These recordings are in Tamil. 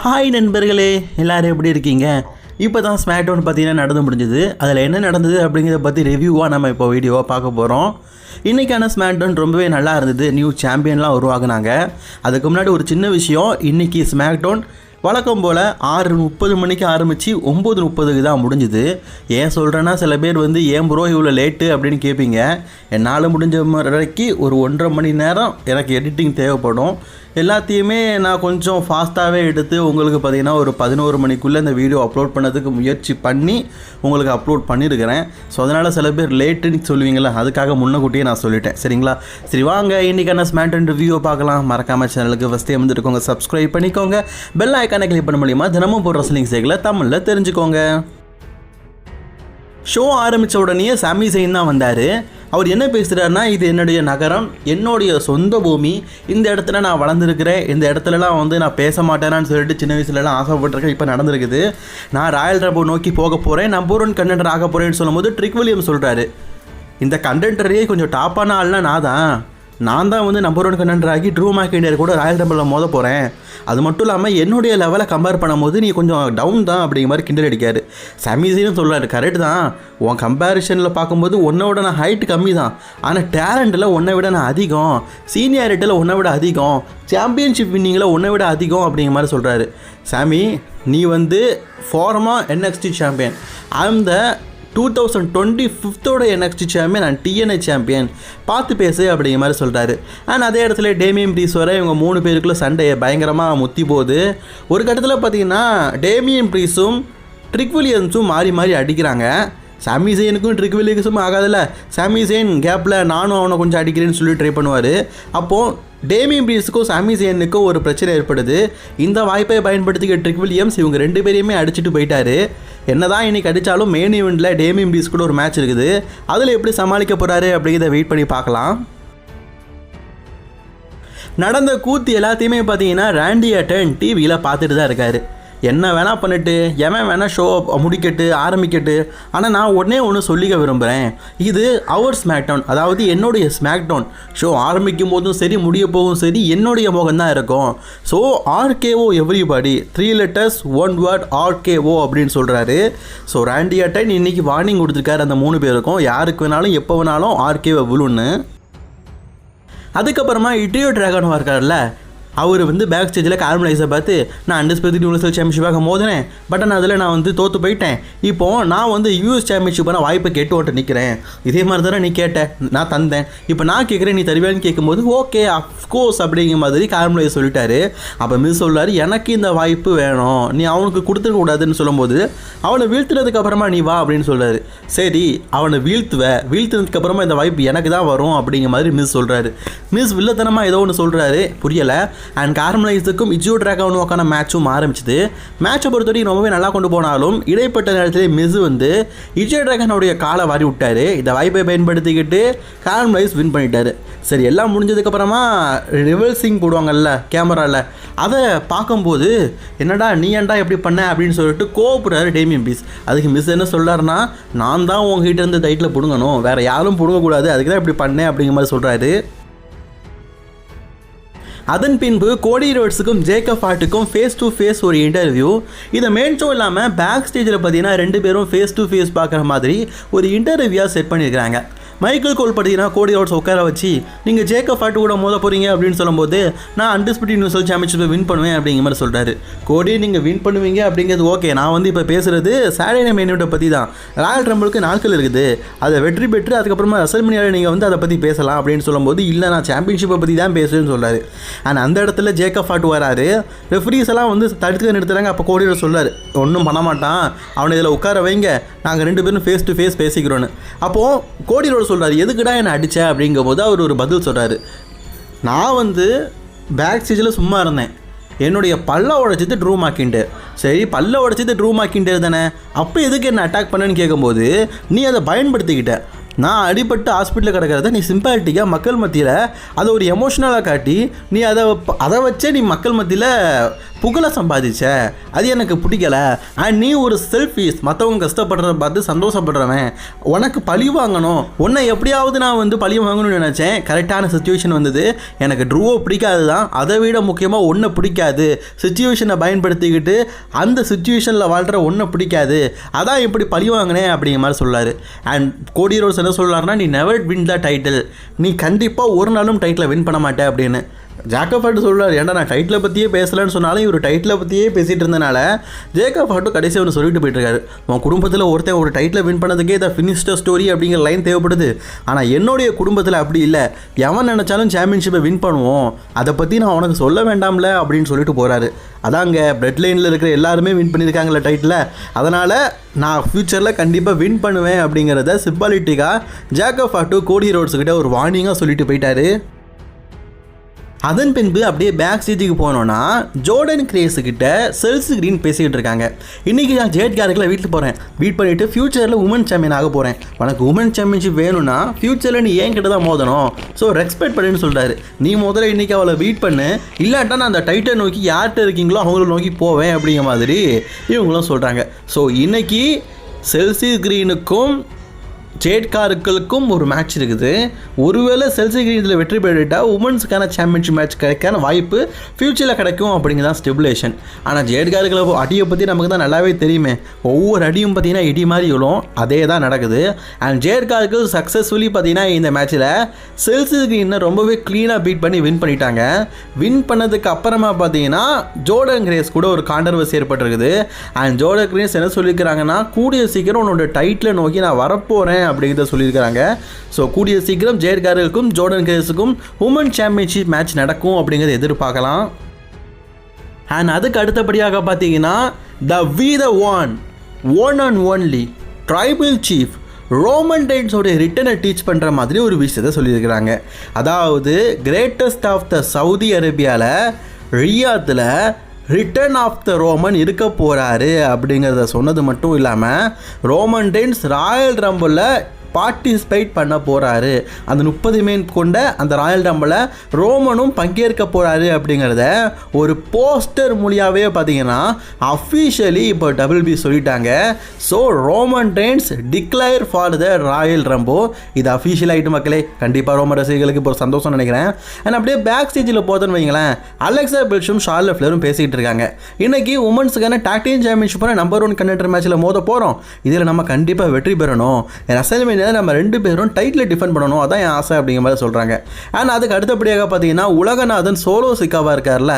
ஹாய் நண்பர்களே எல்லாரும் எப்படி இருக்கீங்க? இப்போ தான் ஸ்மார்ட் ஒன் பார்த்தீங்கன்னா நடந்து முடிஞ்சது. அதில் என்ன நடந்தது அப்படிங்கிறத பற்றி ரிவ்யூவாக நம்ம இப்போ வீடியோவாக பார்க்க போகிறோம் இன்றைக்கான ஸ்மார்ட் ஒன் ரொம்பவே நல்லா இருந்தது. நியூ சாம்பியன்லாம் உருவாக்குனாங்க. அதுக்கு முன்னாடி ஒரு சின்ன விஷயம் இன்றைக்கி ஸ்மார்ட் ஒன் வழக்கம் போல் ஆறு முப்பது மணிக்கு ஆரம்பித்து ஒம்பது முப்பதுக்கு தான் முடிஞ்சுது. ஏன் சொல்கிறேன்னா சில பேர் வந்து ஏன் ப்ரோ இவ்வளோ லேட்டு அப்படின்னு கேட்பீங்க என்னால் முடிஞ்ச வரைக்கும் ஒரு ஒன்றரை மணி நேரம் எனக்கு எடிட்டிங் தேவைப்படும். எல்லாத்தையுமே நான் கொஞ்சம் ஃபாஸ்ட்டாகவே எடுத்து உங்களுக்கு பார்த்தீங்கன்னா ஒரு பதினோரு மணிக்குள்ளே இந்த வீடியோ அப்லோட் பண்ணதுக்கு முயற்சி பண்ணி உங்களுக்கு அப்லோட் பண்ணியிருக்கிறேன் ஸோ அதனால் சில பேர் லேட்டுன்னு சொல்லுவீங்களா அதுக்காக முன்னக்கூட்டியே நான் சொல்லிட்டேன். சரிங்களா? சரி வாங்க இன்றைக்கான ஸ்மார்ட் ரிவ்யூ பார்க்கலாம். மறக்காமல் சேனலுக்கு ஃபஸ்ட்டே வந்துருக்கோங்க சப்ஸ்கிரைப் பண்ணிக்கோங்க. பெல் ஐக்கானை கிளிக் பண்ண மூலியமாக தினமும் போடுற சிலிங் சேகளை தமிழில் தெரிஞ்சுக்கோங்க. ஷோ ஆரம்பித்த உடனே சாமி செயின் தான் வந்தார். அவர் என்ன பேசுகிறாருன்னா இது என்னுடைய நகரம் என்னுடைய சொந்த பூமி இந்த இடத்துல நான் வளர்ந்துருக்கிறேன் இந்த இடத்துலலாம் வந்து நான் பேச மாட்டேனான்னு சொல்லிட்டு சின்ன வயசுலலாம் ஆசைப்பட்டிருக்கேன் இப்போ நடந்திருக்குது. நான் ராயல் ரபோ நோக்கி போக போகிறேன் நம்பர் ஒன் கண்டென்டர் ஆக போகிறேன்னு சொல்லும்போது ட்ரிக் வில்லியம் சொல்கிறாரு இந்த கண்டென்டரையே கொஞ்சம் டாப்பான ஆள்னா நான் தான். நான் தான் வந்து நம்பர் ஒன் கண்டென்டர் ஆகி ட்ரூ மேக் கூட ராயல் ரம்பிளில் மோத போகிறேன் அது மட்டும் இல்லாமல் என்னுடைய லெவலை கம்பேர் பண்ணும்போது நீ கொஞ்சம் டவுன் தான் அப்படிங்கிற மாதிரி கிண்டல் அடிக்காரு. சமீசின்னு சொல்கிறாரு கரெக்ட் தான். உன் கம்பேரிஷனில் பார்க்கும்போது உன்னோட விட நான் ஹைட் கம்மி தான். ஆனால் டேலண்ட்டில் உன்னை விட நான் அதிகம். சீனியாரிட்டியில் உன்னை விட அதிகம். சாம்பியன்ஷிப் வின்னிங்கில் உன்னை விட அதிகம் அப்படிங்கிற மாதிரி சொல்கிறாரு சாமி நீ வந்து ஃபார்மாக NXT champion I am the two thousand twenty ஃபிஃப்த்தோட NXT champion and DNI champion பார்த்து பேசு அப்படிங்கிற மாதிரி சொல்கிறாரு அண்ட் அதே இடத்துல டேமியம் ப்ரீஸ் வர இவங்க மூணு பேருக்குள்ள சண்டை பயங்கரமாக முத்தி போகுது. ஒரு கட்டத்தில் பார்த்தீங்கன்னா டேமியம் ப்ரீஸும் ட்ரிக்விலியன்ஸும் மாறி மாறி அடிக்கிறாங்க. சாமி சேனுக்கும் ட்ரிக் வில்லியம்ஸும் ஆகாதுல்ல. சாமி சேன் கேப்பில் நானும் அவனை கொஞ்சம் அடிக்கிறேன்னு சொல்லி ட்ரை பண்ணுவார். அப்போது டேமி பிரீஸுக்கும் சாமி சேனுக்கும் ஒரு பிரச்சனை ஏற்படுது. இந்த வாய்ப்பை பயன்படுத்திக்க ட்ரிக் வில்லியம்ஸ் இவங்க ரெண்டு பேரையுமே அடிச்சுட்டு போயிட்டாரு. என்னதான் இன்னைக்கு அடித்தாலும் மெயின் ஈவெண்ட்டில் டேமி பிரீஸ் கூட ஒரு மேட்ச் இருக்குது. அதில் எப்படி சமாளிக்க போகிறாரு அப்படிங்கிறத வெயிட் பண்ணி பார்க்கலாம். நடந்த கூத்து எல்லாத்தையுமே பார்த்தீங்கன்னா ராண்டி அட்டன் டிவியில் பார்த்துட்டு தான் இருக்காரு. என்ன வேணால் பண்ணிட்டு எவன் வேணால் ஷோ முடிக்கட்டு ஆரம்பிக்கட்டு. ஆனால் நான் உடனே ஒன்று சொல்லிக்க விரும்புகிறேன் இது அவர் ஸ்மாக் டவுன் அதாவது என்னுடைய ஸ்மாக் டவுன் ஷோ ஆரம்பிக்கும் போதும் சரி முடிய போகும் சரி என்னுடைய முகம் தான் இருக்கும் so RKO everybody three letters one word RKO அப்படின்னு சொல்கிறாரு ஸோ ராண்டி அட்டன் இன்றைக்கி வார்னிங் கொடுத்துருக்காரு அந்த மூணு பேருக்கும். யாருக்கு வேணாலும் எப்போ வேணாலும் ஆர்கேஓ விழுன்னு. அதுக்கப்புறமா இட்ரியோ ட்ராகன் இருக்கார்ல அவர் வந்து பேக் ஸ்டேஜில் கார்மலைஸை பார்த்து நான் அண்டர்ஸ்பெக்ட் யூனிவர்சல் சாம்பியன்ஷிப்பாக மோதினேன் பட் ஆனால் அதில் நான் வந்து தோற்று போயிட்டேன். இப்போ நான் வந்து யூஎஸ் சாம்பியன்ஷிப்பான வாய்ப்பை கேட்டு ஓட்ட நிற்கிறேன் இதே மாதிரி தானே நீ கேட்ட? நான் தந்தேன். இப்போ நான் கேட்குறேன் நீ தருவியான்னு கேட்கும்போது ஓகே அஃப்கோர்ஸ் அப்படிங்கிற மாதிரி கார்மலைஸ் சொல்லிட்டாரு. அப்போ மிஸ் சொல்லாரு எனக்கு இந்த வாய்ப்பு வேணும். நீ அவனுக்கு கொடுத்துருக்கக்கூடாதுன்னு சொல்லும்போது அவனை வீழ்த்துனதுக்கு அப்புறமா நீ வா அப்படின்னு சொல்கிறாரு சரி அவனை வீழ்த்துவ. வீழ்த்துனதுக்கு அப்புறமா இந்த வாய்ப்பு எனக்கு தான் வரும் அப்படிங்கிற மாதிரி மிஸ் சொல்கிறாரு மிஸ் வில்லத்தனமாக ஏதோ ஒன்று சொல்கிறாரு புரியலை. அண்ட் கார்மலைஸுக்கும் இஜியோ டிராகனுக்கான மேட்சும் ஆரம்பிச்சது மேட்சை பொறுத்த வரைக்கும் ரொம்பவே நல்லா கொண்டு போனாலும் இடைப்பட்ட நேரத்தில் மிஸ் வந்து இஜியோ டிராகனுடைய காலை வாரி விட்டார் இந்த வாய்ப்பை பயன்படுத்திக்கிட்டு கார்மலைஸ் வின் பண்ணிட்டாரு சரி எல்லாம் முடிஞ்சதுக்கப்புறமா ரிவர்சிங் போடுவாங்கல்ல கேமராவில் அதை பார்க்கும்போது என்னடா நீ ஏன்டா எப்படி பண்ண அப்படின்னு சொல்லிட்டு கோபுறாரு டேமியம் பீஸ் அதுக்கு மிஸ் என்ன சொல்கிறாருன்னா நான் தான் உங்ககிட்ட இருந்து டைட்டில் பிடுங்கணும் வேறு யாரும் பிடுங்கக்கூடாது அதுக்கு தான் இப்படி பண்ணேன் அப்படிங்கிற மாதிரி சொல்கிறாரு அதன் பின்பு கோடி ரோட்ஸுக்கும் ஜேக்கப் ஆர்ட்டுக்கும் ஃபேஸ் டு ஃபேஸ் ஒரு இன்டர்வியூ இதை மெயின் ஷோ இல்லாமல் பேக் ஸ்டேஜில் பார்த்தீங்கன்னா ரெண்டு பேரும் ஃபேஸ் டு ஃபேஸ் பார்க்குற மாதிரி ஒரு இன்டர்வியூவாக செட் பண்ணியிருக்கிறாங்க. மைக்கேல் கோல் பார்த்தீங்கன்னா கோடி ரோட்ஸ் உட்கார வச்சு நீங்கள் ஜேக்கப் ஆட்டு கூட மோத போகிறீங்க அப்படின்னு சொல்லும்போது நான் அண்டர்ஸ்பிரிட் யூனிவர்சல் சாம்பியன்ஷிப்பை வின் பண்ணுவேன் அப்படிங்கிற மாதிரி சொல்கிறாரு கோடி நீங்கள் வின் பண்ணுவீங்க அப்படிங்கிறது ஓகே நான் வந்து இப்போ பேசுகிறது சாட்டர்டே மெயினோட பற்றி தான். ராயல் ரம்பிளுக்கு நாட்கள் இருக்குது. அதை வெற்றி பெற்று அதுக்கப்புறமா ரசல்மனியாவில் நீங்கள் வந்து அதை பற்றி பேசலாம் அப்படின்னு சொல்லும்போது இல்லை நான் சாம்பியன்ஷிப்பை பற்றி தான் பேசுவேன்னு சொல்கிறாரு ஆனால் அந்த இடத்துல ஜேக்கப் ஆட்டு வராரு. ரெஃப்ரீஸ் எல்லாம் வந்து தடுத்து நிறுத்துறாங்க. அப்போ கோடி சொல்கிறார் ஒன்றும் பண்ண மாட்டான். அவனை இதில் உட்கார வைங்க. நாங்கள் ரெண்டு பேரும் ஃபேஸ் டு ஃபேஸ் பேசிக்கிறோன்னு. அப்போது கோடி ரோடு சொல்கிறாரு எதுக்குடா என்னை அடிச்ச? அப்படிங்கும்போது அவர் ஒரு பதில் சொல்கிறாரு நான் வந்து பேக் ஸ்டேஜில் சும்மா இருந்தேன். என்னுடைய பல்ல உடைச்சது ட்ரூ மாக்கிண்டு சரி பல்ல உடைச்சது ட்ரூ மாக்கிண்டு தானே அப்போ எதுக்கு என்ன அட்டாக் பண்ணேன்னு கேட்கும்போது நீ அதை பயன்படுத்திக்கிட்ட. நான் அடிபட்டு ஹாஸ்பிட்டலில் கிடக்கிறத நீ சிம்பாலிட்டிக்காக மக்கள் மத்தியில் அதை ஒரு எமோஷ்னலாக காட்டி நீ அதை அதை வச்சே நீ மக்கள் மத்தியில் புகழை சம்பாதிச்ச? அது எனக்கு பிடிக்கல. அண்ட் நீ ஒரு செல்ஃபீஸ் மற்றவங்க கஷ்டப்படுறத பார்த்து சந்தோஷப்படுறவன். உனக்கு பழி வாங்கணும். உன்னை எப்படியாவது நான் வந்து பழி வாங்கணும்னு நினச்சேன். கரெக்டான சுச்சுவேஷன் வந்தது. எனக்கு ட்ரூவோ பிடிக்காது தான் அதை விட முக்கியமாக ஒன்றை பிடிக்காது. சுச்சுவேஷனை பயன்படுத்திக்கிட்டு அந்த சுச்சுவேஷனில் வாழ்கிற ஒன்றை பிடிக்காது. அதான் இப்படி பழி வாங்கினேன் அப்படிங்கிற மாதிரி சொல்றாரு அண்ட் கோடி ரோஸ் என்ன சொல்றாருன்னா நீ நெவர் வின் த டைட்டில் நீ கண்டிப்பாக ஒரு நாளும் டைட்டில் வின் பண்ண மாட்டே அப்படின்னு. ஜேக்கப் ஹார்ட் சொல்கிறார் ஏன்டா நான் டைட்டில் பற்றியே பேசலன்னு சொன்னாலும் இவர் டைட்டிலை பற்றியே பேசிகிட்டு இருந்தனால ஜேக்கப் ஹார்ட்டும் கடைசி ஒன்று சொல்லிட்டு போயிட்டுருக்காரு. உன் குடும்பத்தில் ஒருத்தன் ஒரு டைட்டில் வின் பண்ணதுக்கே இதை ஃபினிஷ்ட ஸ்டோரி அப்படிங்கிற லைன் தேவைப்படுது. ஆனால் என்னுடைய குடும்பத்தில் அப்படி இல்லை. எவன் நினச்சாலும் சாம்பியன்ஷிப்பை வின் பண்ணுவோம். அதை பற்றி நான் உனக்கு சொல்ல வேண்டாம்ல அப்படின்னு சொல்லிட்டு போகிறாரு அதாங்க பிரெட் லைனில் இருக்கிற எல்லாருமே வின் பண்ணியிருக்காங்களே டைட்டில் அதனால் நான் ஃப்யூச்சரில் கண்டிப்பாக வின் பண்ணுவேன் அப்படிங்கிறத சிம்பாலிட்டிக்காக ஜேக்கப் ஹார்ட்டு கோடி ரோட்ஸுக்கிட்ட ஒரு வார்னிங்காக சொல்லிட்டு போயிட்டாரு. அதன் பின்பு அப்படியே பேக் சீட்டுக்கு போனோன்னா ஜோர்டன் கிரேஸு கிட்ட செல்ஸ் கிரீன் பேசிக்கிட்டு இருக்காங்க. இன்றைக்கி நான் ஜேட் கேரக்கில் வீட்டில் போகிறேன் வீட் பண்ணிவிட்டு ஃப்யூச்சரில் உமன் சாம்பியன் ஆக போகிறேன் உனக்கு உமன் சாம்பியன்ஷிப் வேணும்னா ஃப்யூச்சரில் நீ ஏன் கிட்ட தான் மோதணும். ஸோ ரெஸ்பெக்ட் பண்ணுன்னு சொல்கிறாரு நீ முதல்ல இன்றைக்கி அவளை வீட் பண்ணு. இல்லாட்டா நான் அந்த டைட்டை நோக்கி யார்கிட்ட இருக்கீங்களோ அவங்கள நோக்கி போவேன் அப்படிங்கிற மாதிரி இவங்களும் சொல்கிறாங்க ஸோ இன்னைக்கு செல்சி கிரீனுக்கும் ஜேட்காருக்களுக்கும் ஒரு மேட்ச் இருக்குது. ஒருவேளை செல்சி இதில் வெற்றி பெற்றுட்டால் உமன்ஸுக்கான சாம்பியன்ஷிப் மேட்ச் கிடைக்கான வாய்ப்பு ஃப்யூச்சரில் கிடைக்கும் அப்படிங்கிறதான் ஸ்டெபுலேஷன் ஆனால் ஜேட்காருக்களை அடியை பற்றி நமக்கு தான் நல்லாவே தெரியுமே. ஒவ்வொரு அடியும் பார்த்தீங்கன்னா இடி மாதிரி விழும். அதே தான் நடக்குது அண்ட் ஜேட்காருக்கு சக்ஸஸ்ஃபுல்லி பார்த்தீங்கன்னா இந்த மேட்ச்சில் செல்சி கிரீனை ரொம்பவே க்ளீனாக பீட் பண்ணி வின் பண்ணிட்டாங்க. வின் பண்ணதுக்கு அப்புறமா பார்த்தீங்கன்னா ஜோர்டன் கிரேஸ் கூட ஒரு காண்டர்வர்சி ஏற்பட்டிருக்குது. அண்ட் ஜோர்டன் கிரேஸ் என்ன சொல்லியிருக்கிறாங்கன்னா கூடிய சீக்கிரம் உன்னோட டைட்டில் நோக்கி நான் வரப்போகிறேன் அப்படிங்கிறத சொல்லியிருக்கிறாங்க. ஸோ கூடிய சீக்கிரம் ஜெயர்காருக்கும் ஜோர்டன் கிரேஸுக்கும் உமன் சாம்பியன்ஷிப் மேட்ச் நடக்கும் அப்படிங்கிறத எதிர்பார்க்கலாம். அண்ட் அதுக்கு அடுத்தபடியாக பார்த்தீங்கன்னா the V the one one and only tribal chief Roman டைன்ஸோடைய ரிட்டனை டீச் பண்ணுற மாதிரி ஒரு விஷயத்தை சொல்லியிருக்கிறாங்க. அதாவது கிரேட்டஸ்ட் ஆஃப் த சவுதி அரேபியாவில் ரியாத்தில் ரிட்டர்ன் ஆஃப் த ரோமன் இருக்க போகிறாரு அப்படிங்கிறத சொன்னது மட்டும் இல்லாமல் ரோமன் டென்ஸ் ராயல் ரம்பிளில் பார்ட்டிசிபேட் பண்ண போகிறாரு அந்த முப்பது மீன் கொண்ட அந்த ராயல் டம்பில் ரோமனும் பங்கேற்க போகிறாரு அப்படிங்கிறத ஒரு போஸ்டர் மூலியாவே பார்த்தீங்கன்னா அஃபிஷியலி இப்போ டபுள் பி சொல்லிட்டாங்க. So Roman Reigns declare for the Royal Rumble இது அஃபிஷியல் ஆகிட்டு மக்களே கண்டிப்பாக ரோமன் ரசிகர்களுக்கு இப்போ ஒரு சந்தோஷம் நினைக்கிறேன். அண்ட் அப்படியே பேக் ஸ்டேஜில் போதுன்னு வைங்களேன் அலெக்சா பெல்ஷும் ஷார்ல ஃபிளரும் பேசிக்கிட்டு இருக்காங்க. இன்னைக்கு உமன்ஸுக்கான டாக்டின் சாம்பியன்ஷிப்பான நம்பர் ஒன் கண்டக்டர் மேட்ச்சில் மோத போகிறோம் இதில் நம்ம கண்டிப்பாக வெற்றி பெறணும். ரசல்மேனியில் நம்ம ரெண்டு பேரும் டைட்டில் டிஃபெண்ட் பண்ணணும். அதான் என் ஆசை அப்படிங்கிற மாதிரி சொல்கிறாங்க அண்ட் அதுக்கு அடுத்தபடியாக பார்த்தீங்கன்னா உலகநாதன் சோலோ சிக்காவாக இருக்கார்ல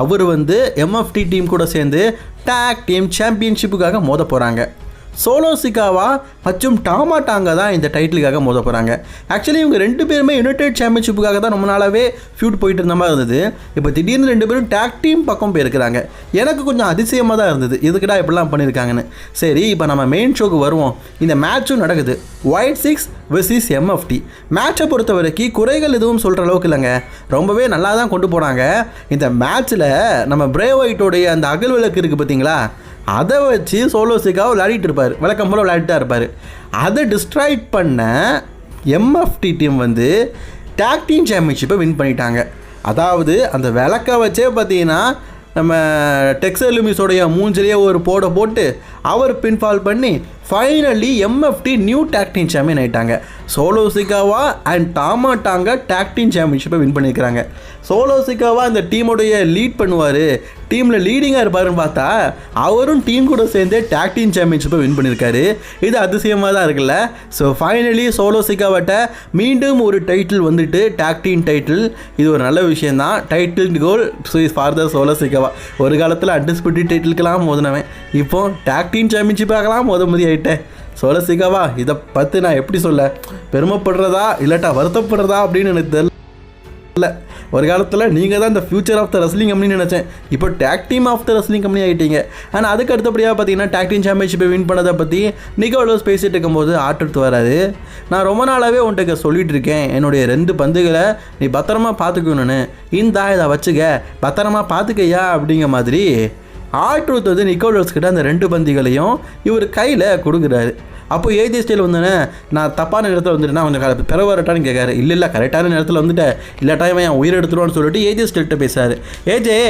அவர் வந்து எம்எஃப்டி டீம் கூட சேர்ந்து டாக் டீம் சாம்பியன்ஷிப்புக்காக மோத போகிறாங்க சோலோ சிகாவா மற்றும் டாமா டாங்கா தான் இந்த டைட்டிலுக்காக மோத போகிறாங்க ஆக்சுவலி இவங்க ரெண்டு பேருமே யுனைடெட் சாம்பியன்ஷிப்புக்காக தான் ரொம்ப நாளாகவே ஃபியூட் போயிட்டு இருந்த மாதிரி இருந்தது. இப்போ திடீர்னு ரெண்டு பேரும் டேக் டீம் பக்கம் போயிருக்கிறாங்க. எனக்கு கொஞ்சம் அதிசயமாக தான் இருந்தது. இதுக்குடா இப்படிலாம் பண்ணியிருக்காங்கன்னு. சரி இப்போ நம்ம மெயின் ஷோக்கு வருவோம். இந்த மேட்சும் நடக்குது. ஒயிட் சிக்ஸ் வெர்சஸ் எம்எஃப்டி மேட்சை பொறுத்த வரைக்கும் குறைகள் எதுவும் சொல்கிற அளவுக்கு இல்லைங்க. ரொம்பவே நல்லா தான் கொண்டு போனாங்க. இந்த மேட்ச்சில் நம்ம பிரே ஒயிட்டோடைய அந்த அகல் விளக்கு இருக்குது பார்த்தீங்களா அதை வச்சு சோலோசிக்காக விளையாடிட்டு இருப்பார். விளக்கம் போல் விளையாடிட்டா இருப்பார். அதை டிஸ்ட்ராய்ட் பண்ண எம்எஃப்டி டீம் வந்து டேக் டீம் சாம்பியன்ஷிப்பை வின் பண்ணிட்டாங்க. அதாவது அந்த விளக்கை வச்சே பார்த்தீங்கன்னா நம்ம டெக்ஸல் லுமிஸோடைய மூஞ்சிலேயே ஒரு போட போட்டு அவர் பின்ஃபால் பண்ணி finally MFT new tag team champion ஆயிட்டாங்க. Solo Sikoa and Tama Tonga team சாம்பியன்ஷிப்பை win பண்ணியிருக்கிறாங்க. சோலோ சிகாவா அந்த டீமோடைய லீட் பண்ணுவார். டீமில் லீடிங்காக இருப்பாருன்னு பார்த்தா அவரும் டீம் கூட சேர்ந்து டாக்டின் சாம்பியன்ஷிப்பை வின் பண்ணியிருக்காரு. இது அதிசயமாக தான் இருக்குல்ல. ஸோ ஃபைனலி சோலோ சிகாவட்ட மீண்டும் ஒரு டைட்டில் வந்துட்டு டாக்டின் டைட்டில் இது ஒரு நல்ல விஷயம் தான் title goal father Solo Sikoa ஒரு காலத்தில் அன்டிஸ்பியூட்டட் டைட்டிலுக்கெல்லாம் மோதினவன். இப்போ டாக்டின் சாம்பியன்ஷிப்பாகலாம் மோத மாதிரி சொல்ல சிகாவா இதை பற்றி நான் எப்படி சொல்ல? பெருமைப்படுறதா இல்லாட்டா வருத்தப்படுறதா அப்படின்னு எனக்கு தெரியல ஒரு காலத்தில் நீங்கள் தான் இந்த future of the wrestling company நினச்சேன். இப்போ tag team of the wrestling company ஆகிட்டீங்க ஆனால் அதுக்கு அடுத்தபடியாக பார்த்தீங்கன்னா டேக் டீம் சாம்பியன்ஷிப்பை வின் பண்ணதை பற்றி நிக்கோலோஸ் பேசிகிட்டு இருக்கும்போது ஆட்டெடுத்து வராது நான் ரொம்ப நாளாகவே உன்கிட்ட சொல்லிட்டு இருக்கேன். என்னுடைய ரெண்டு பந்துகளை நீ பத்திரமா பார்த்துக்கணும்னு இந்தா இதை வச்சுக்க. பத்திரமா பார்த்துக்கையா அப்படிங்கிற மாதிரி ஆட்ரூத் வந்து நிக்கோலஸ் கிட்ட அந்த ரெண்டு பந்திகளையும் இவர் கையில் கொடுக்குறாரு. அப்போ ஏஜே ஸ்டைல் வந்தோடனே நான் தப்பான நேரத்தில் வந்துட்டேன்னா கொஞ்சம் பிற வரட்டான்னு கேட்காரு. இல்லை இல்லை கரெக்டான நேரத்தில் வந்துட்டேன் இல்லாட்டா இவன் என் உயிர் எடுத்துருவான்னு சொல்லிட்டு ஏஜே ஸ்டைல்கிட்ட பேசுறாரு. ஏஜே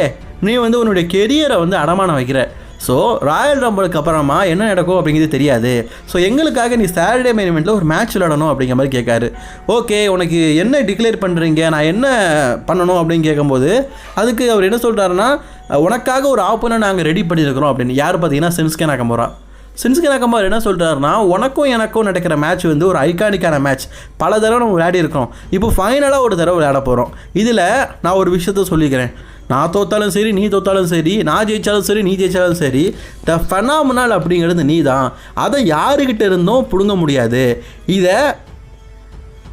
நீ வந்து உன்னுடைய கெரியரை வந்து அடமானம் வைக்கிற. ஸோ ராயல் ரம்பலுக்கு அப்புறமா என்ன நடக்கும் அப்படிங்கிறது தெரியாது. ஸோ எங்களுக்காக நீ சாட்டர்டே மெயின் இவெண்ட்டில் ஒரு மேட்ச் விளாடணும் அப்படிங்கிற மாதிரி கேட்காரு. ஓகே உனக்கு என்ன டிக்ளேர் பண்ணுறீங்க நான் என்ன பண்ணணும் அப்படின்னு கேட்கும்போது அதுக்கு அவர் என்ன சொல்கிறாருன்னா உனக்காக ஒரு ஆப்பனை நாங்கள் ரெடி பண்ணியிருக்கிறோம் அப்படின்னு. யார் பார்த்தீங்கன்னா சென்ஸ்கே போகிறான் சின்ஸ்கே நாக்கம்பார் என்ன சொல்கிறாருன்னா உனக்கும் எனக்கும் நடக்கிற மேட்ச் வந்து ஒரு ஐகானிக்கான மேட்ச் பல தடவை நம்ம விளையாடி இருக்கோம் இப்போ ஃபைனலாக ஒரு தடவை விளையாட போகிறோம் இதில் நான் ஒரு விஷயத்த சொல்லிக்கிறேன். நான் தோத்தாலும் சரி நீ தோத்தாலும் சரி நான் ஜெயித்தாலும் சரி நீ ஜெயித்தாலும் சரி த ஃபெனாமினால் அப்படிங்கிறது நீ தான். அதை யாருக்கிட்ட இருந்தும் பிடுங்க முடியாது. இதை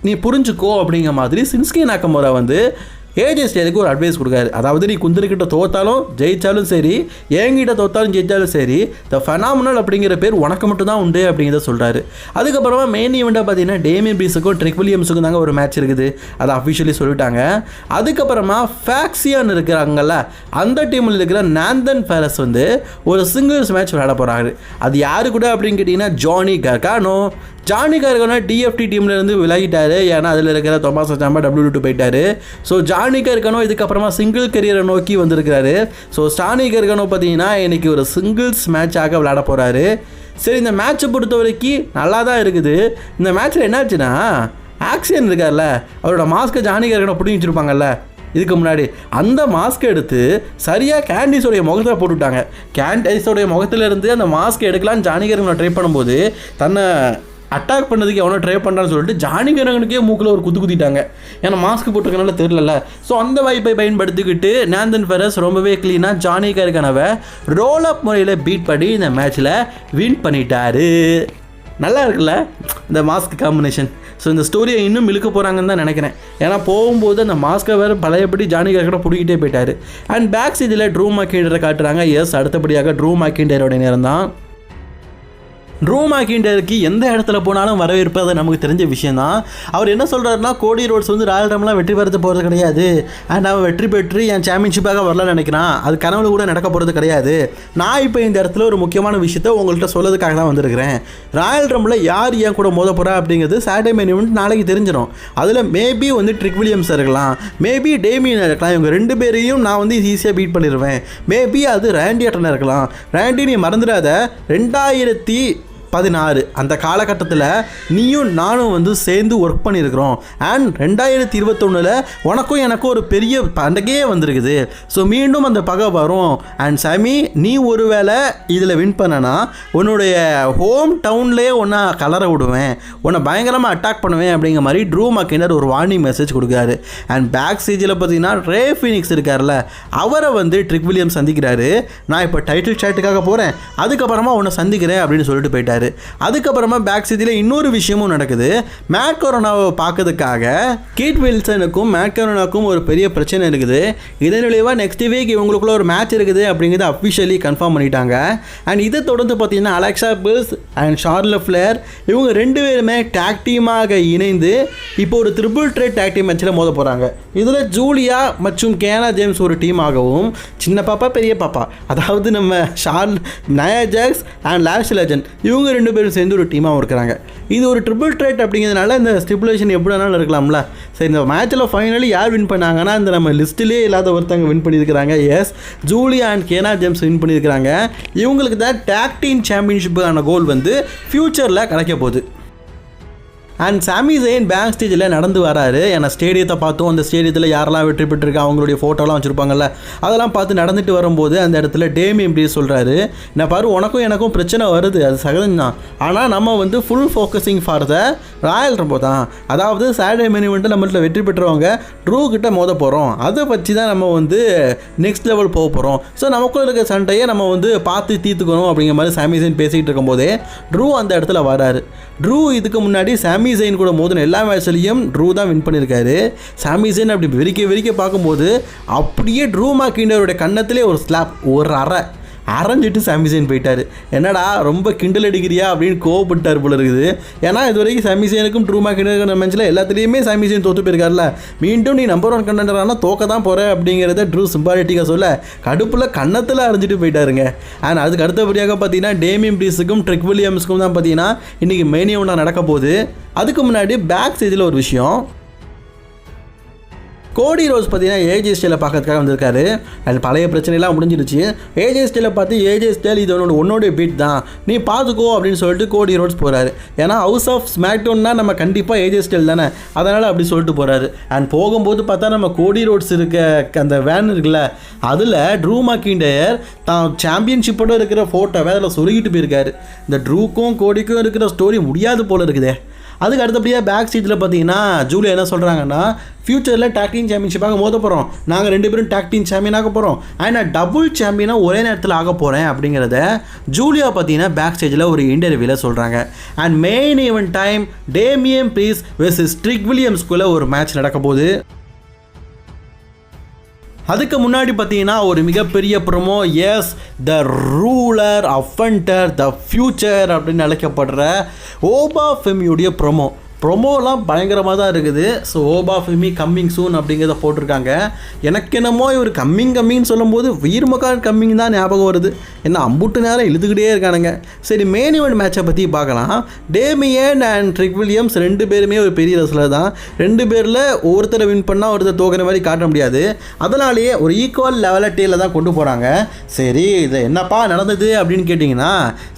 நீ புரிஞ்சுக்கோ அப்படிங்கிற மாதிரி சின்ஸ்கி நாக்கமோரா வந்து ஏஜே ஸ்டைலுக்கு ஒரு அட்வைஸ் கொடுக்காரு அதாவது நீ குந்தர்கிட்ட தோத்தாலும் ஜெயிச்சாலும் சரி என்கிட்ட தோத்தாலும் ஜெயித்தாலும் சரி த ஃபெனாமினல் அப்படிங்கிற பேர் உனக்கு மட்டும் தான் உண்டு அப்படிங்கிறத சொல்கிறாரு அதுக்கப்புறமா மெயின் ஈவெண்ட்டாக பார்த்தீங்கன்னா டேமி பீஸுக்கும் ட்ரிக் வில்லியம்ஸுக்கும் தாங்க ஒரு மேட்ச் இருக்குது. அதை அஃபிஷியலி சொல்லிட்டாங்க. அதுக்கப்புறமா ஃபேக்ஸியான் இருக்கிறாங்கல்ல அந்த டீமில் இருக்கிற நாந்தன் ஃபேரஸ் வந்து ஒரு சிங்கிள்ஸ் மேட்ச் விளையாட போகிறாரு அது யாரு கூட அப்படின்னு கேட்டிங்கன்னா Johnny Gargano Johnny Gargano DFT டீம்ல இருந்து விலகிட்டாரு. ஏன்னா அதில் இருக்கிற தொமாஸ் சாம்பா டபிள்யூ டூ போயிட்டாரு. ஸோ ஜானி கர்கனோ இதுக்கப்புறமா சிங்கிள் கரியரை நோக்கி வந்திருக்கிறாரு. ஸோ ஸ்டானி கர்கனோ பார்த்தீங்கன்னா இன்னைக்கு ஒரு சிங்கிள்ஸ் மேட்சாக விளையாட போகிறாரு சரி இந்த மேட்சை பொறுத்த வரைக்கும் நல்லா தான் இருக்குது. இந்த மேட்ச்சில் என்னாச்சுன்னா ஆக்சியன் இருக்கார்ல அவரோட மாஸ்க்கை ஜானி கர்கனோ பிடிங்கி வச்சிருப்பாங்கல்ல இதுக்கு முன்னாடி. அந்த மாஸ்க் எடுத்து சரியாக கேண்டிஸோடைய முகத்தில் போட்டுவிட்டாங்க கேண்டிஸோடைய முகத்துலேருந்து அந்த மாஸ்க் எடுக்கலான்னு ஜானிகரங்களை ட்ரை பண்ணும்போது தன்னை அட்டாக் பண்ணதுக்கு எவனோ ட்ரை பண்ணுறான்னு சொல்லிட்டு ஜானிகரங்கனுக்கே மூக்கில் ஒரு குத்து குத்திட்டாங்க. ஏன்னா மாஸ்க் போட்டிருக்கனால தெரிலல ஸோ அந்த வாய்ப்பை பயன்படுத்திக்கிட்டு நேந்தன் ஃபெரஸ் ரொம்பவே க்ளீனாக ஜானிகரகனவை ரோல் அப் முறையில் பீட் பண்ணி இந்த மேட்ச்சில் வின் பண்ணிட்டாரு. நல்லா இருக்குல்ல? இந்த மாஸ்க் காம்பினேஷன் ஸோ இந்த ஸ்டோரியை இன்னும் இழுக்க போகிறாங்கன்னு தான் நினைக்கிறேன். ஏன்னா போகும்போது அந்த மாஸ்க்கை வேறு பழையபடி ஜானி கர்கனை பிடிக்கிட்டே போயிட்டார். அண்ட் பேக் சைடில் ட்ரூ மாக்கிண்டரை காட்டுறாங்க. எஸ் அடுத்தபடியாக ட்ரூ மாக்கிண்டரோட நேரம் தான். ட்ரூ கிண்டருக்கு எந்த இடத்துல போனாலும் வரவேற்பு அதை நமக்கு தெரிஞ்ச விஷயம் தான் அவர் என்ன சொல்கிறாருன்னா கோடி ரோட்ஸ் வந்து ராயல் ரம்லாம் வெற்றி பெறது போகிறது கிடையாது. அண்ட் அவன் வெற்றி பெற்று என் சாம்பியன்ஷிப்பாக வரலாம்னு நினைக்கிறான். அது கனவுல கூட நடக்க போகிறது கிடையாது. நான் இப்போ இந்த இடத்துல ஒரு முக்கியமான விஷயத்த உங்கள்கிட்ட சொல்லதுக்காக தான் வந்திருக்கிறேன். ராயல் ரம்மில் யார் ஏன் கூட மோத போகிறா அப்படிங்கிறது சாட்டர்டே மெனிவெண்ட் நாளைக்கு தெரிஞ்சிடும். அதில் மேபி வந்து ட்ரிக் வில்லியம்ஸ் இருக்கலாம். மேபி டேமியன் இருக்கலாம். இவங்க ரெண்டு பேரையும் நான் வந்து ஈஸியாக பீட் பண்ணிடுவேன் மேபி அது ரேண்டி அட்டனாக இருக்கலாம். ரேண்டி நீ மறந்துடாத. ரெண்டாயிரத்தி பதினாறு. அந்த காலகட்டத்தில் நீயும் நானும் வந்து சேர்ந்து ஒர்க் பண்ணியிருக்கிறோம். அண்ட் ரெண்டாயிரத்தி இருபத்தொன்னில் உனக்கும் எனக்கும் ஒரு பெரிய பண்டகையே வந்திருக்குது. ஸோ மீண்டும் அந்த பகை வரும். அண்ட் சாமி நீ ஒருவேளை இதில் வின் பண்ணனா உன்னுடைய ஹோம் டவுன்லேயே ஒன்றா கலர விடுவேன். உன்னை பயங்கரமாக அட்டாக் பண்ணுவேன் அப்படிங்கிற மாதிரி ட்ரூ மக்கினர் ஒரு வார்னிங் மெசேஜ் கொடுக்குறாரு. அண்ட் பேக் ஸ்டேஜில் பார்த்தீங்கன்னா ரே ஃபினிக்ஸ் இருக்கார்ல அவரை வந்து ட்ரிக் வில்லியம் சந்திக்கிறாரு. நான் இப்போ டைட்டில் ஷாட்டுக்காக போகிறேன் அதுக்கப்புறமா உன்னை சந்திக்கிறேன் அப்படின்னு சொல்லிட்டு போயிட்டார். அதுக்கப்புறமா பேக் சீட்டில் இன்னொரு விஷயமும் நடக்குது. மேட் கொரோனாவை பார்க்கறதுக்காக கீட் வில்சனுக்கும் மேட் கொரோனாக்கும் ஒரு பெரிய பிரச்சனை இருக்குது. இதன் விளைவாக நெக்ஸ்ட் வீக் இவங்களுக்குள்ள ஒரு மேட்ச் இருக்குது அப்படிங்கிறத அஃபிஷியலி கன்ஃபார்ம் பண்ணிட்டாங்க. அண்ட் இதை தொடர்ந்து பார்த்தீங்கன்னா Alexa Bliss and Charlotte Flair இவங்க ரெண்டு பேருமே டேக் டீமாக இணைந்து இப்போ ஒரு ட்ரிபிள் ட்ரேட் டேக் டீம் மேட்ச்சில் மோத போகிறாங்க இதில் ஜூலியா மற்றும் கேனா ஜேம்ஸ் ஒரு டீமாகவும் சின்ன பாப்பா பெரிய பாப்பா. அதாவது நம்ம ஷார்ல் Nia Jax and Lash Legend இவங்க ரெண்டு பேரும் சேர்ந்து ஒரு டீமாகவும் இருக்கிறாங்க இது ஒரு ட்ரிபிள் ட்ரேட் அப்படிங்கிறதுனால இந்த ஸ்டிபுலேஷன் எப்படி வேணாலும் இருக்கலாம்ல சரி இந்த மேட்ச்சில் ஃபைனலி யார் வின் பண்ணாங்கன்னா இந்த நம்ம லிஸ்ட்டிலே இல்லாத ஒருத்தவங்க வின் பண்ணியிருக்கிறாங்க. Yes Julia and Kiana James win பண்ணியிருக்கிறாங்க. இவங்களுக்கு தான் டேக் டீம் சாம்பியன்ஷிப்புக்கான கோல் வந்து ஃப்யூச்சரில் கிடைக்க போகுது. அண்ட் சாமி ஜெயின் பேங்க் ஸ்டேஜில் நடந்து வராரு. ஏன்னா ஸ்டேடியத்தை பார்த்தோம். அந்த ஸ்டேடியத்தில் யாரெல்லாம் வெற்றி பெற்றிருக்கா அவங்களுடைய ஃபோட்டோலாம் வச்சுருப்பாங்கல்ல அதெல்லாம் பார்த்து நடந்துட்டு வரும்போது அந்த இடத்துல டேமி இப்படி சொல்கிறாரு நான் பாரு உனக்கும் எனக்கும் பிரச்சனை வருது. அது சகஜம்தான். ஆனால் நம்ம வந்து full focusing for the Royal Rumble தான். அதாவது சாட்டர்டே மெனி வந்துட்டு நம்மள்ட்ட வெற்றி பெற்றவங்க ட்ரூ கிட்ட மோத போகிறோம் அதை பற்றி தான் நம்ம வந்து நெக்ஸ்ட் லெவல் போக போகிறோம் ஸோ நமக்குள்ள இருக்க சண்டையை நம்ம வந்து பார்த்து தீர்த்துக்கணும். அப்படிங்கிற மாதிரி சாமி ஜெயின் பேசிகிட்டு இருக்கும்போதே ட்ரூ அந்த இடத்துல வராரு. ட்ரூ இதுக்கு முன்னாடி சாமி ஜெயின் கூட மோதின எல்லா மேட்ச்லையும் ட்ரூ தான் வின் பண்ணியிருக்காரு. சாமி ஜெயின் அப்படி வெறிக்க வெறிக்க பார்க்கும்போது அப்படியே ட்ரூ மாக்கிண்டருடைய கன்னத்திலே ஒரு ஸ்லாப் ஒரு அறை. அரைஞ்சிட்டு சாமிசேன் போயிட்டார். என்னடா ரொம்ப கிண்டல் அடிக்கிறியா அப்படின்னு கோவப்பட்டார் போல இருக்குது. ஏன்னா இது வரைக்கும் சாமிசேனுக்கும் ட்ரூ மேக்கினுக்கும் மேட்ச்சில் எல்லாத்துலேயுமே சாமிசேன் தோத்து போயிருக்காருல மீண்டும் நீ நம்பர் ஒன் கண்டென்டரானா தோக்க தான் போகிற அப்படிங்கிறத ட்ரூ சிம்பாலிட்டிக்காக சொல்ல கடுப்பில் கன்னத்தில் அரைஞ்சிட்டு போயிட்டாருங்க. அண்ட் அதுக்கு அடுத்தபடியாக பார்த்தீங்கன்னா டேமியம் ப்ரீஸுக்கும் ட்ரிக் வில்லியம்ஸுக்கும் தான் பார்த்தீங்கன்னா இன்றைக்கி மெயினியம் நடக்க போகுது. அதுக்கு முன்னாடி பேக் ஸ்டேஜில் ஒரு விஷயம் கோடி ரோஸ் பார்த்தீங்கன்னா ஏஜே ஸ்டைலை பார்க்கறதுக்காக வந்திருக்காரு. அது பழைய பிரச்சனைலாம் முடிஞ்சிருச்சு ஏஜே ஸ்டைலை பார்த்து ஏஜே ஸ்டைல் இது உன்னோட உன்னோடைய பீட் தான். நீ பார்த்துக்கோ அப்படின்னு சொல்லிட்டு கோடி ரோட்ஸ் போகிறாரு ஏன்னா ஹவுஸ் ஆஃப் ஸ்மாக்டோன்னா நம்ம கண்டிப்பாக ஏஜே ஸ்டைல் தானே. அதனால் அப்படி சொல்லிட்டு போகிறாரு அண்ட் போகும்போது பார்த்தா நம்ம கோடி ரோட்ஸ் இருக்க அந்த வேன் இருக்குல்ல அதில் ட்ரூ மாக்கிண்டயர் தான் சாம்பியன்ஷிப்போட இருக்கிற ஃபோட்டோவை அதில் சொல்லிக்கிட்டு போயிருக்காரு. இந்த ட்ரூக்கும் கோடிக்கும் இருக்கிற ஸ்டோரி முடியாது போல இருக்குதே. அதுக்கு அடுத்தபடியாக பேக் சீட்டில் பார்த்தீங்கன்னா ஜூலியா என்ன சொல்கிறாங்கன்னா ஃப்யூச்சரில் டேக் டீம் சாம்பியன்ஷிப்பாக மோத போகிறோம் நாங்கள் ரெண்டு பேரும் டேக் டீம் சாம்பியன் ஆக போகிறோம் அண்ட் நான் டபுள் சாம்பியனாக ஒரே நேரத்தில் ஆக போகிறேன் அப்படிங்கிறத ஜூலியா பார்த்தீங்கன்னா பேக் ஸ்டேஜில் ஒரு இன்டர்வியூவில் சொல்கிறாங்க and main event time Damian Priest versus Trick வில்லியம்ஸ்குள்ளே ஒரு மேட்ச் நடக்க போகுது. அதுக்கு முன்னாடி பார்த்தீங்கன்னா ஒரு மிகப்பெரிய promo yes the ruler offender the future அப்படின்னு அழைக்கப்படுற ஓபா ஃபெமியுடைய ப்ரொமோ ப்ரொமோலாம் பயங்கரமாக தான் இருக்குது. So Oba Femi coming soon அப்படிங்கிறத போட்டிருக்காங்க. எனக்கு என்னமோ இவர் கம்மிங் கம்மிங்னு சொல்லும்போது வீர்மகான் கம்மிங் தான் ஞாபகம் வருது. என்ன அம்புட்டு நேரம் இழுத்துக்கிட்டே இருக்கானுங்க. சரி மெயின் ஈவெண்ட் மேட்சை பற்றி பார்க்கலாம். டேமியன் அண்ட் ட்ரிக் வில்லியம்ஸ் ரெண்டு பேருமே ஒரு பெரிய ரசிலர் தான். ரெண்டு பேரில் ஒருத்தரை வின் பண்ணால் ஒருத்தர் தோக்கிற மாதிரி காட்ட முடியாது. அதனாலேயே ஒரு ஈக்குவல் லெவலட்டியில் தான் கொண்டு போகிறாங்க சரி இது என்னப்பா நடந்தது அப்படின்னு கேட்டிங்கன்னா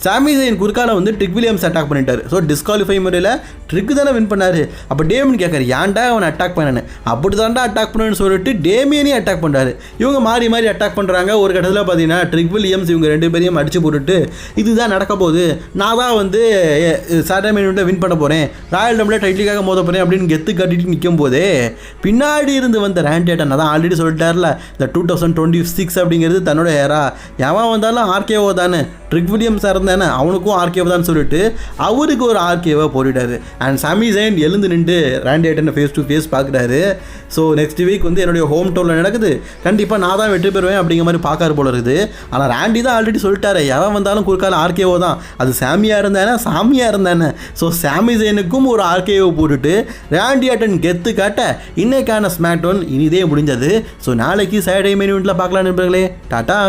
சாமி ஜெயின் குறுக்கால வந்து ட்ரிக் வில்லியம்ஸ் அட்டாக் பண்ணிட்டார். ஸோ டிஸ்குவாலிஃபை முறையில் ட்ரிக் தானே வின் பண்ணாரு. அப்போ டேமியன் கேட்காரு ஏன்டா அவனை அட்டாக் பண்ணனு அப்படி தான்டா அட்டாக் பண்ணணும்னு சொல்லிட்டு டேமியனையும் அட்டாக் பண்ணுறாரு இவங்க மாறி மாறி அட்டாக் பண்ணுறாங்க ஒரு கட்டத்தில் பார்த்தீங்கன்னா ட்ரிக் வில்லியம்ஸ் இவங்க ரெண்டு பேரையும் அடிச்சு போட்டுட்டு இதுதான் நடக்க போகுது. நான் தான் வந்து சாட்டர்டே வின் பண்ண போகிறேன் ராயல் டம்ல டைட்டிலுக்காக மோத போகிறேன் அப்படின்னு கெத்து கட்டிட்டு நிற்கும் போதே பின்னாடி இருந்து வந்த ரேண்டேட்டன் அதான் ஆல்ரெடி சொல்லிட்டார்ல இந்த டூ தௌசண்ட் டுவெண்ட்டி சிக்ஸ் அப்படிங்கிறது தன்னோட ஹேரா எவன் வந்தாலும் ஆர்கேஓ தானே. ட்ரிக் வில்லியம்ஸாக இருந்தானே அவனுக்கும் ஆர்கேஓ தான் சொல்லிட்டு அவருக்கு ஒரு ஆர்கேவை போட்டுட்டாரு. அண்ட் சாமி ஜெயின் எழுந்து நின்று ரேண்டேட்டனை ஃபேஸ் டு ஃபேஸ் பார்க்குறாரு. ஸோ நெக்ஸ்ட் வீக் வந்து என்னுடைய ஹோம் டவுனில் நடக்குது. கண்டிப்பாக நான் தான் வெற்றி பெறுவேன் அப்படிங்கிற மாதிரி பார்க்காரு போல இருக்குது. ஆனால் ரேண்டி தான் ஆல்ரெடி சொல்லிட்டாரு. எவன் வந்தாலும் குறுக்கால ஆர்கேஓ தான். அது சாமியாக இருந்தானே? சாமியாக இருந்தானே? ஸோ சாமி ஜெயினுக்கும் ஒரு ஆர்கேஓ போட்டுட்டு ரேண்டி ஆட்டன் கெத்து காட்ட இன்னைக்கான ஸ்மாக் டவுன் இனிதே முடிஞ்சது. ஸோ நாளைக்கு சாட்டர்டே மெனு பார்க்கலாம் நண்பர்களே. டாட்டா